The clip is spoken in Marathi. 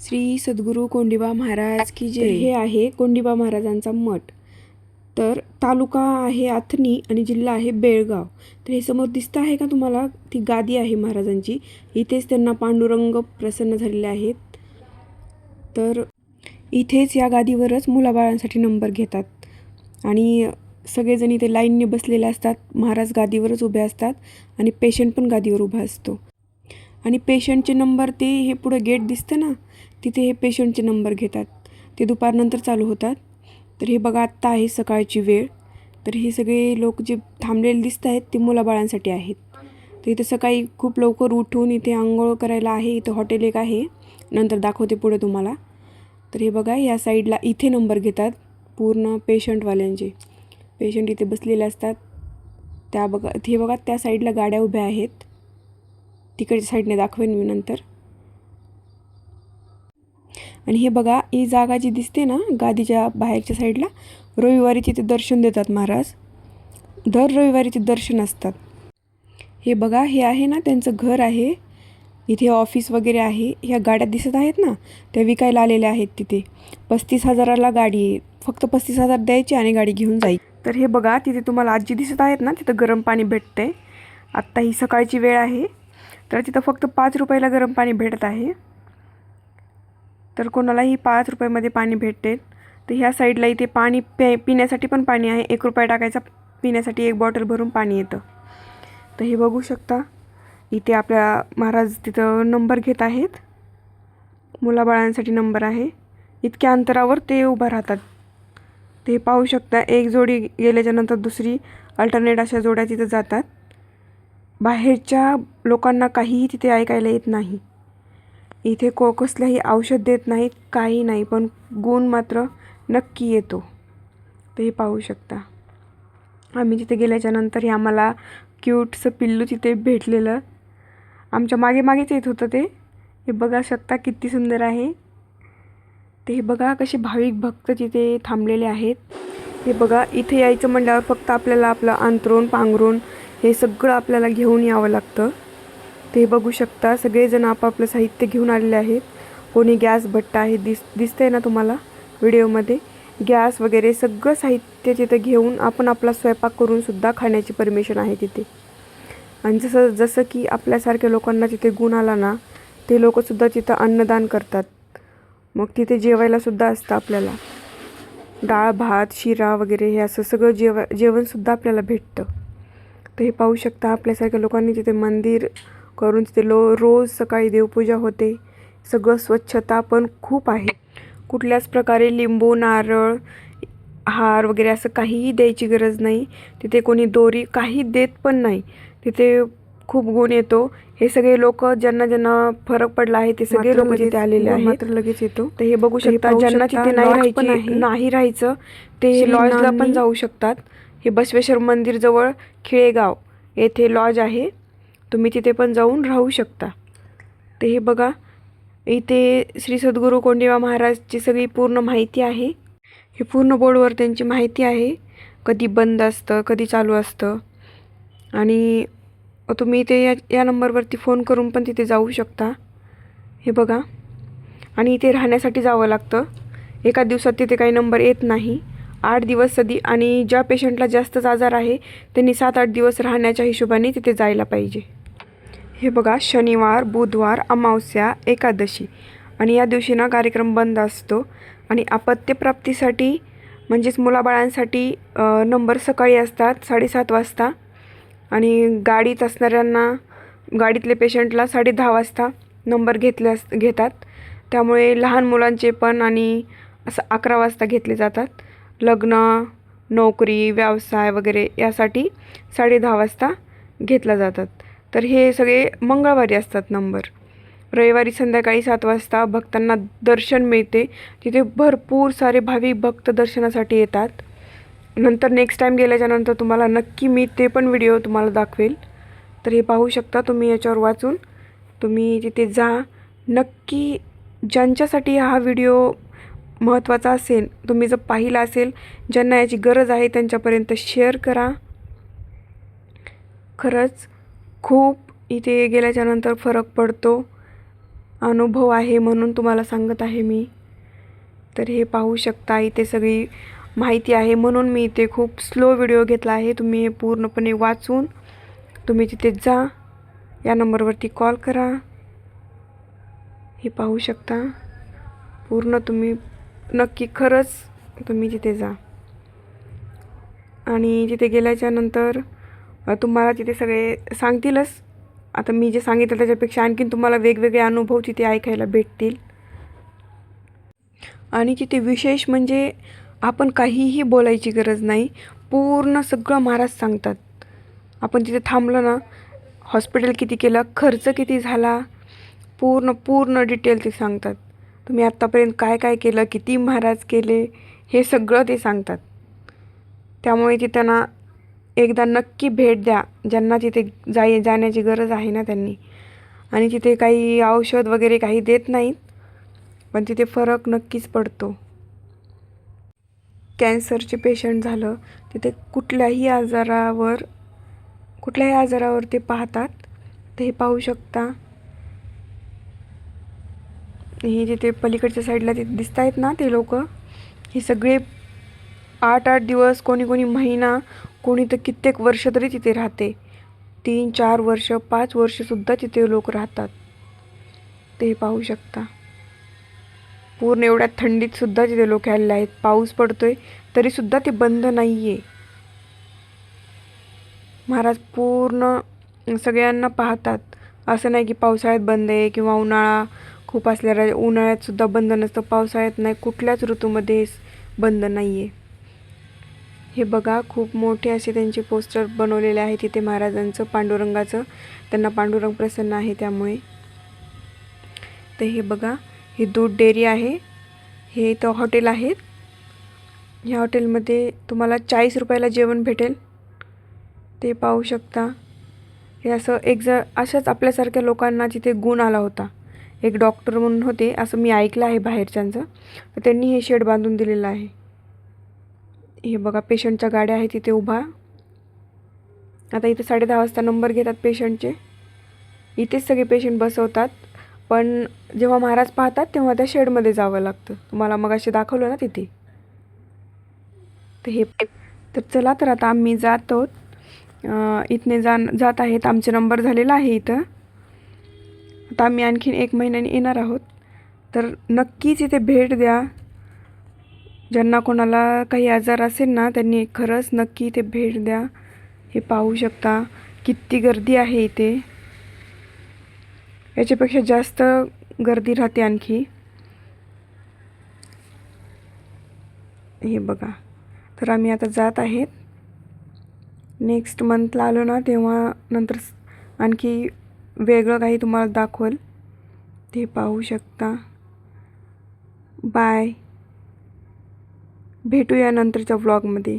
श्री सद्गुरू कोंडिबा महाराज की जे हे आहे कोंडिबा महाराजांचा मठ. तर तालुका आहे आथणी आणि जिल्हा आहे बेळगाव. तर हे समोर दिसतं आहे का तुम्हाला? ती गादी आहे महाराजांची. इथेच त्यांना पांडुरंग प्रसन्न झालेले आहेत. तर इथेच या गादीवरच मुलाबाळांसाठी नंबर घेतात. आणि सगळेजण इथे लाईनने बसलेले असतात. महाराज गादीवरच उभे असतात आणि पेशंट पण गादीवर उभा असतो. आणि पेशंटचे नंबर ते हे पुढं गेट दिसतं ना? तिथे हे पेशंटचे नंबर घेतात. ते दुपारनंतर चालू होतात. तर हे बघा आत्ता आहे सकाळची वेळ. तर हे सगळे लोक जे थांबलेले दिसत आहेत ते मुलाबाळांसाठी आहेत. तर इथे सकाळी खूप लवकर उठून इथे आंघोळ करायला आहे. इथं हॉटेल एक आहे. नंतर दाखवते पुढे तुम्हाला. तर हे बघा या साईडला इथे नंबर घेतात पूर्ण पेशंटवाल्यांचे. पेशंट इथे बसलेले असतात. त्या बघा हे बघा त्या साईडला गाड्या उभ्या आहेत. तिकडच्या साईडने दाखवेन मी नंतर. आणि हे बघा ही जागा जी दिसते ना गादीच्या बाहेरच्या साईडला रविवारी तिथे दर्शन देतात महाराज. दर रविवारी ते दर्शन असतात. हे बघा हे आहे ना त्यांचं घर आहे. इथे ऑफिस वगैरे आहे. ह्या गाड्या दिसत आहेत ना त्या विकायला आलेल्या आहेत तिथे. पस्तीस हजाराला गाडी आहे. फक्त पस्तीस हजार द्यायची आणि गाडी घेऊन जाईल तर हे बघा तिथे तुम्हाला आजी दिसत आहेत ना तिथं गरम पाणी भेटतं आहे आत्ता ही सकाळची वेळ आहे. तर तिथं फक्त पाच रुपयाला गरम पाणी भेटत आहे. तर कोणालाही पाच रुपयामध्ये पाणी भेटते. तर ह्या साईडला इथे पाणी पे पिण्यासाठी पण पाणी आहे. एक रुपया टाकायचा पिण्यासाठी एक बॉटल भरून पाणी येतं. तर हे बघू शकता. इथे आपल्या महाराज तिथं नंबर घेत आहेत. मुलाबाळांसाठी नंबर आहे. इतक्या अंतरावर ते उभं राहतात. ते पाहू शकता एक जोडी गेल्याच्यानंतर दुसरी अल्टरनेट अशा जोड्या तिथं जातात. बाहेरच्या लोकांना काहीही तिथे ऐकायला येत नाही. इथे को कसलंही औषध देत नाहीत काही नाही पण गुण मात्र नक्की येतो. ते हे पाहू शकता. आम्ही तिथे गेल्याच्यानंतर हे आम्हाला क्यूटचं पिल्लू तिथे भेटलेलं. आमच्या मागे मागेच येत होतं ते. हे बघा शकता किती सुंदर आहे. ते हे बघा कसे भाविक भक्त तिथे थांबलेले आहेत. हे बघा इथे यायचं म्हटल्यावर फक्त आपल्याला आपलं अंतरून पांघरून हे सगळं आपल्याला घेऊन यावं लागतं. ते बघू शकता. सगळेजण आपापलं साहित्य घेऊन आलेले आहेत. कोणी गॅस भट्टा आहे दिस दिसतंय ना तुम्हाला व्हिडिओमध्ये? गॅस वगैरे सगळं साहित्य तिथं घेऊन आपण आपला स्वयंपाक करूनसुद्धा खाण्याची परमिशन आहे तिथे. आणि जसं जसं की आपल्यासारख्या लोकांना तिथे गुण आला ना ते लोकंसुद्धा तिथं अन्नदान करतात. मग तिथे जेवायलासुद्धा असतं आपल्याला. डाळ भात शिरा वगैरे हे असं सगळं जेव जेवणसुद्धा आपल्याला भेटतं. तर हे पाहू शकता आपल्यासारख्या लोकांनी तिथे मंदिर करून तिथे लो रोज सकाळी देवपूजा होते. सगळं स्वच्छता पण खूप आहे. कुठल्याच प्रकारे लिंबू नारळ हार वगैरे असं काहीही द्यायची गरज नाही. तिथे कोणी दोरी काही देत पण नाही. तिथे खूप गुण येतो. हे सगळे लोक ज्यांना ज्यांना फरक पडला आहे ते सगळे लोक तिथे आलेले आहेत. मात्र लगेच येतो. तर हे बघू शकता ज्यांना तिथे नाही राहायची नाही राहायचं ते लॉजला पण जाऊ शकतात. हे बसवेश्वर मंदिर जवळ खिळेगाव येथे लॉज आहे. तुम्ही तिथे पण जाऊन राहू शकता. ते हे बघा इथे श्री सद्गुरू कोंडिवा महाराजची सगळी पूर्ण माहिती आहे. हे पूर्ण बोर्डवर त्यांची माहिती आहे. कधी बंद असतं कधी चालू असतं. आणि तुम्ही इथे या या नंबरवरती फोन करून पण तिथे जाऊ शकता. हे बघा. आणि इथे राहण्यासाठी जावं लागतं. एका दिवसात तिथे काही नंबर येत नाही. आठ दिवस सधी आणि ज्या पेशंटला जास्तच आजार आहे त्यांनी सात आठ दिवस राहण्याच्या हिशोबाने तिथे जायला पाहिजे. हे बघा शनिवार बुधवार अमावस्या एकादशी. आणि या दिवशी ना कार्यक्रम बंद असतो. आणि अपत्यप्राप्तीसाठी म्हणजेच मुलाबाळांसाठी नंबर सकाळी असतात साडेसात वाजता. आणि गाडीत असणाऱ्यांना गाडीतले पेशंटला साडे दहा वाजता नंबर घेतले अस घेतात. त्यामुळे लहान मुलांचे पण आणि असं अकरा वाजता घेतले जातात. लग्न नोकरी व्यवसाय वगैरे यासाठी साडे दहा वाजता घेतला जातात. तर हे सगळे मंगळवारी असतात नंबर. रविवारी संध्याकाळी सात वाजता भक्तांना दर्शन मिळते. तिथे भरपूर सारे भाविक भक्त दर्शनासाठी येतात. नंतर नेक्स्ट टाईम गेल्याच्यानंतर तुम्हाला नक्की मी ते पण व्हिडिओ तुम्हाला दाखवेल. तर हे पाहू शकता तुम्ही याच्यावर वाचून. तुम्ही तिथे जा. नक्की ज्यांच्यासाठी हा व्हिडिओ महत्त्वाचा असेल तुम्ही जर पाहिला असेल ज्यांना याची गरज आहे त्यांच्यापर्यंत शेअर करा. खरंच खूप इथे गेल्याच्यानंतर फरक पडतो. अनुभव आहे म्हणून तुम्हाला सांगत आहे मी. तर हे पाहू शकता इथे सगळी माहिती आहे म्हणून मी इथे खूप स्लो व्हिडिओ घेतला आहे. तुम्ही हे पूर्णपणे वाचून तुम्ही तिथे जा. या नंबरवरती कॉल करा. हे पाहू शकता. पूर्ण तुम्ही नक्की खरंच तुम्ही तिथे जा. आणि तिथे गेल्याच्यानंतर तुम्हाला तिथे सगळे सांगतीलच. आता मी जे सांगितलं त्याच्यापेक्षा आणखीन तुम्हाला वेगवेगळे अनुभव तिथे ऐकायला भेटतील. आणि तिथे विशेष म्हणजे आपण काहीही बोलायची गरज नाही पूर्ण सगळं महाराज सांगतात. आपण तिथे थांबलो ना हॉस्पिटल किती केलं खर्च किती झाला पूर्ण पूर्ण डिटेल ते सांगतात. तुम्ही आत्तापर्यंत काय काय केलं किती महाराज केले हे सगळं ते सांगतात. त्यामुळे तिथं एकदा नक्की भेट द्या ज्यांना तिथे जाय जाण्याची गरज आहे ना त्यांनी. आणि तिथे काही औषध वगैरे काही देत नाहीत पण तिथे फरक नक्कीच पडतो. कॅन्सरचे पेशंट झालं तिथे कुठल्याही आजारावर कुठल्याही आजारावर ते पाहतात ते हे पाहू शकता. हे जिथे पलीकडच्या साईडला ते दिसत आहेत ना ते लोक हे सगळे आठ आठ दिवस कोणी कोणी महिना कोणी तर कित्येक वर्ष तरी तिथे राहते. तीन चार वर्ष पाच वर्षसुद्धा तिथे लोक राहतात. ते पाहू शकता. पूर्ण एवढ्या थंडीत सुद्धा तिथे लोक आलेले आहेत. पाऊस पडतोय तरीसुद्धा ते बंद नाही आहे महाराज पूर्ण सगळ्यांना पाहतात. असं नाही की पावसाळ्यात बंद आहे किंवा उन्हाळा खूप असल्या उन्हाळ्यात सुद्धा बंद नसतं पावसाळ्यात नाही कुठल्याच ऋतूमध्ये बंद नाही आहे हे बघा खूप मोठे असे त्यांचे पोस्टर बनवलेले आहे तिथे महाराजांचं पांडुरंगाचं. त्यांना पांडुरंग प्रसन्न आहे त्यामुळे. तर हे बघा ही दूध डेअरी आहे. हे इथं हॉटेल आहेत ह्या हॉटेलमध्ये तुम्हाला चाळीस रुपयाला जेवण भेटेल. ते पाहू शकता. हे असं एक जर अशाच आपल्यासारख्या लोकांना तिथे गुण आला होता. एक डॉक्टर म्हणून होते असं मी ऐकलं आहे बाहेरच्यांचं. तर त्यांनी हे शेड बांधून दिलेलं आहे. हे बघा पेशंटच्या गाड्या आहेत तिथे उभा. आता इथे साडे दहा वाजता नंबर घेतात पेशंटचे. इथेच सगळे पेशंट बसवतात. पण जेव्हा महाराज पाहतात तेव्हा त्या शेडमध्ये जावं लागतं. तुम्हाला मग असे दाखवलं ना तिथे. तर हे तर चला तर आता आम्ही जात आहोत. इथने जाण जात आहेत. आमचे नंबर झालेला आहे इथं. आता आम्ही आणखीन एक महिन्याने येणार आहोत. तर नक्कीच इथे भेट द्या. ज्यांना कोणाला काही आजार असेल ना त्यांनी खरंच नक्की इथे भेट द्या. हे पाहू शकता किती गर्दी आहे इथे. याच्यापेक्षा जास्त गर्दी राहते आणखी. हे बघा. तर आम्ही आता जात आहेत. नेक्स्ट मंथला आलो ना तेव्हा नंतर आणखी वेगळं काही तुम्हाला दाखवेल ते पाहू शकता. बाय भेटूया नंतरच्या व्लॉगमध्ये